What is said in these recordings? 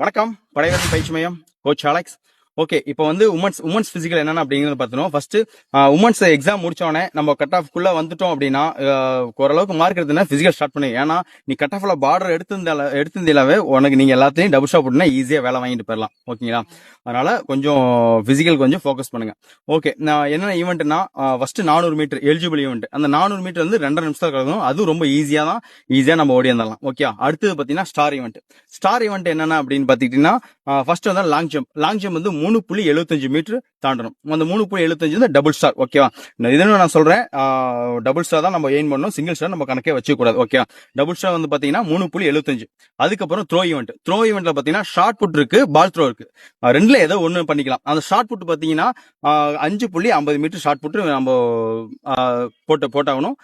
வணக்கம். படைவீரன் பயிற்சி மையம் கோச் அலெக்ஸ். ஓகே இப்போ வந்து உமன்ஸ் உமன்ஸ் பிசிக்கல் என்னென்ன அப்படிங்கிறது பார்த்தோம் ஃபர்ஸ்ட் உமன்ஸ் எக்ஸாம் முடிச்சோடனே நம்ம கட் ஆஃப்குள்ள வந்துட்டோம் அப்படின்னா ஓரளவுக்கு மார்க் எடுத்துனா பிசிக்கல் ஸ்டார்ட் பண்ணி. ஏன்னா நீ கட் ஆஃப்ல பார்டர் எடுத்திருந்தால எடுத்திருந்தாலே உனக்கு நீங்க எல்லாத்தையும் டபுள் ஷாப் போட்டுனா ஈஸியாக வேலை வாங்கிட்டு போயிடலாம். ஓகேங்களா அதனால கொஞ்சம் பிசிக்கல் கொஞ்சம் ஃபோக்கஸ் பண்ணுங்க. ஓகே நான் என்னென்ன ஈவெண்ட்னா ஃபர்ஸ்ட் நானூறு மீட்டர் எலிஜிபிள் ஈவெண்ட் அந்த நானூறு மீட்டர் வந்து ரெண்டரை நிமிஷம் கலக்கணும் அதுவும் ரொம்ப ஈஸியாக தான் ஈஸியாக நம்ம ஓடி வந்துடலாம். ஓகே அடுத்தது பார்த்தீங்கன்னா ஸ்டார் ஈவெண்ட் ஸ்டார் ஈவெண்ட் என்னென்ன அப்படின்னு பார்த்துக்கிட்டீங்கன்னா ஃபர்ஸ்ட் வந்து லாங் ஜம்ப் லாங் ஜம்ப் வந்து மூணு புள்ளி எழுபத்தஞ்சு மீட்டர் தாண்டணும். அந்த மூணு புள்ளி எழுபத்தஞ்சு வந்து டபுள் ஸ்டார் ஓகேவா இதுன்னு நான் சொல்றேன். டபுள் ஸ்டார் தான் நம்ம எயின் பண்ணணும். சிங்கிள் ஸ்டார் நம்ம கணக்கே வச்சுக்கூடாது ஓகேவா ஓகே டபுள் ஸ்டார் வந்து பாத்தீங்கன்னா மூணு புள்ளி எழுபத்தஞ்சு அதுக்கப்புறம் த்ரோ ஈவெண்ட் த்ரோ ஈவெண்ட்ல பாத்தீங்கன்னா ஷார்ட் புட் இருக்கு பால் த்ரோ இருக்கு. ரெண்டுல ஏதோ ஒன்று பண்ணிக்கலாம். அந்த ஷார்ட் புட் பாத்தீங்கன்னா அஞ்சு புள்ளி ஐம்பது மீட்டர் ஷார்ட் புட் நம்ம போட்டு போட்டாகணும்.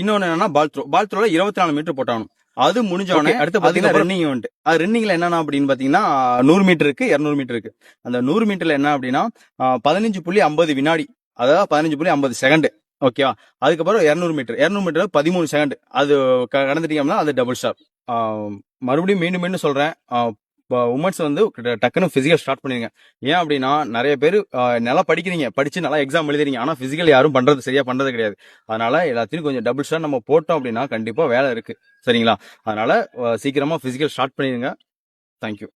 இன்னொன்று என்னன்னா பால் த்ரோ பால் த்ரோல இருபத்தி நாலு மீட்டர் போட்டாகணும். அது முடிஞ்ச உடனே அடுத்து பாத்தீங்கன்னா ரன்னிங் ஈவெண்ட் அது ரன்னிங்ல என்னன்னா அப்படின்னு பாத்தீங்கன்னா நூறு மீட்டர் இருக்கு இருநூறு மீட்டர் இருக்கு. அந்த நூறு மீட்டர்ல என்ன அப்படின்னா பதினஞ்சு புள்ளி ஐம்பது வினாடி அதாவது பதினஞ்சு புள்ளி ஐம்பது செகண்ட் ஓகேவா அதுக்கப்புறம் இரநூறு மீட்டர் இரநூறு மீட்டர் பதிமூணு செகண்ட் அது க- கடந்துட்டீங்கன்னா அது டபுள் ஸ்டார் மறுபடியும் மீண்டும் மீண்டும் சொல்றேன். இப்போ உமன்ஸ் வந்து டக்குன்னு ஃபிசிக்கல் ஸ்டார்ட் பண்ணிடுங்க ஏன் அப்படின்னா நிறைய பேர் நல்லா படிக்கிறீங்க. படித்து நல்லா எக்ஸாம் எழுதுறீங்க. ஆனால் ஃபிசிக்கல் யாரும் பண்ணுறது சரியாக பண்ணுறது கிடையாது. அதனால் எல்லாத்தையும் கொஞ்சம் டபுள் ஸ்டார் நம்ம போட்டோம் அப்படின்னா கண்டிப்பாக வேலை இருக்குது சரிங்களா? அதனால் சீக்கிரமாக ஃபிசிக்கல் ஸ்டார்ட் பண்ணிடுங்க தேங்க்யூ